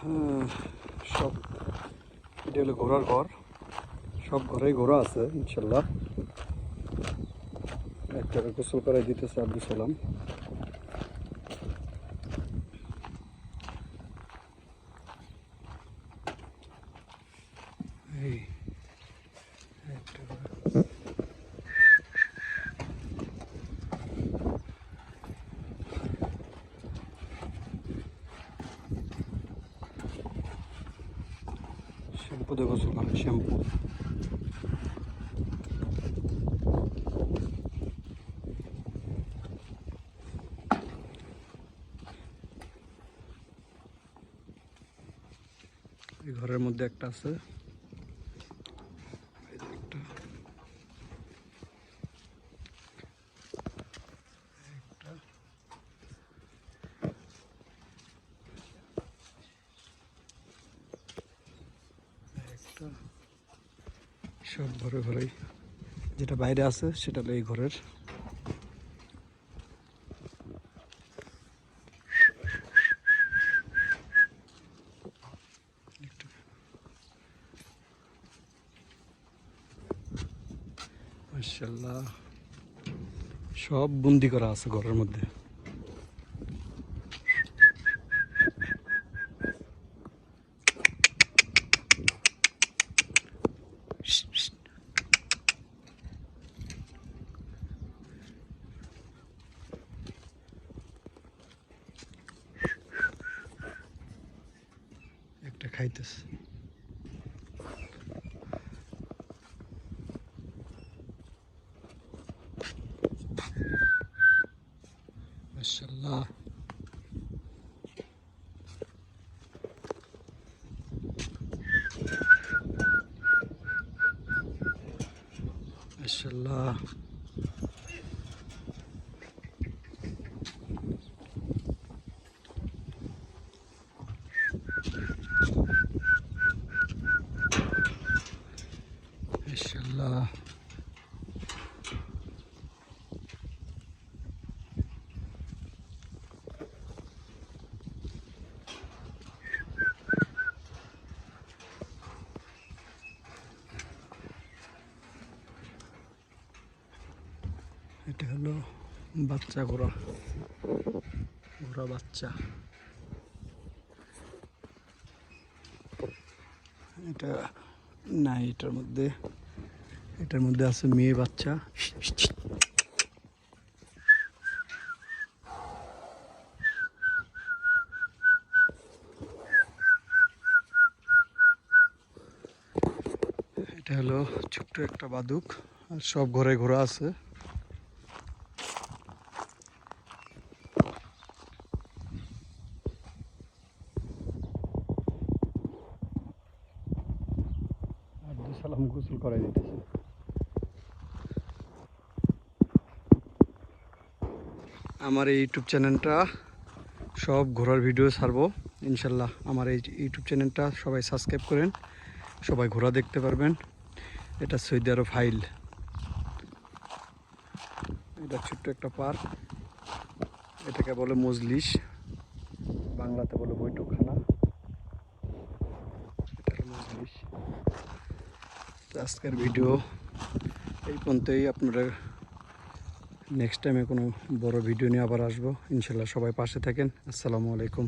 আহ, সব এটা হলো ঘোড়ার ঘর সব ঘরেই ঘোড়া আছে ইনশাল্লাহ একটা গোসল করে দিতেছে আব্দুল সালাম এই একটা করে। শ্যাম্পু গোসল করে শ্যাম্পু ঘরের মধ্যে একটা আছে সব ঘরে ঘরেই। যেটা বাইরে আছে, সেটা হলো এই ঘরের। একটা। সব বন্দি করা আছে ঘরের মধ্যে। একটা খাইতেছে। মাশাল্লাহ মাশাল্লাহ মাশাল্লাহ এটা হলো বাচ্চা ঘোড়া। ঘোড়া বাচ্চা। এটা নাই এটার মধ্যে এটার মধ্যে আছে মেয়ে বাচ্চা। এটা হলো ছোট্ট একটা বাদুক, আর সব ঘরে ঘোরা আছে। সালাম গোসল করাই দিতেছে। আমার এই ইউটিউব চ্যানেলটা সব ঘোরার ভিডিও ছাড়বো। ইনশাল্লাহ আমার এই ইউটিউব চ্যানেলটা সবাই সাবস্ক্রাইব করেন, সবাই ঘোরা দেখতে পারবেন। এটা সৌদি আরব ফাইল এটা ছোট্ট একটা পার্ক এটাকে বলে মজলিস। বাংলাতে বলে বৈঠকখানা। মজলিস। আজকের ভিডিও এই পর্যন্তই। আপনারা নেক্সট টাইমে কোনো বড় ভিডিও নিয়ে আবার আসব। ইনশাল্লাহ সবাই পাশে থাকেন। আসসালামু আলাইকুম।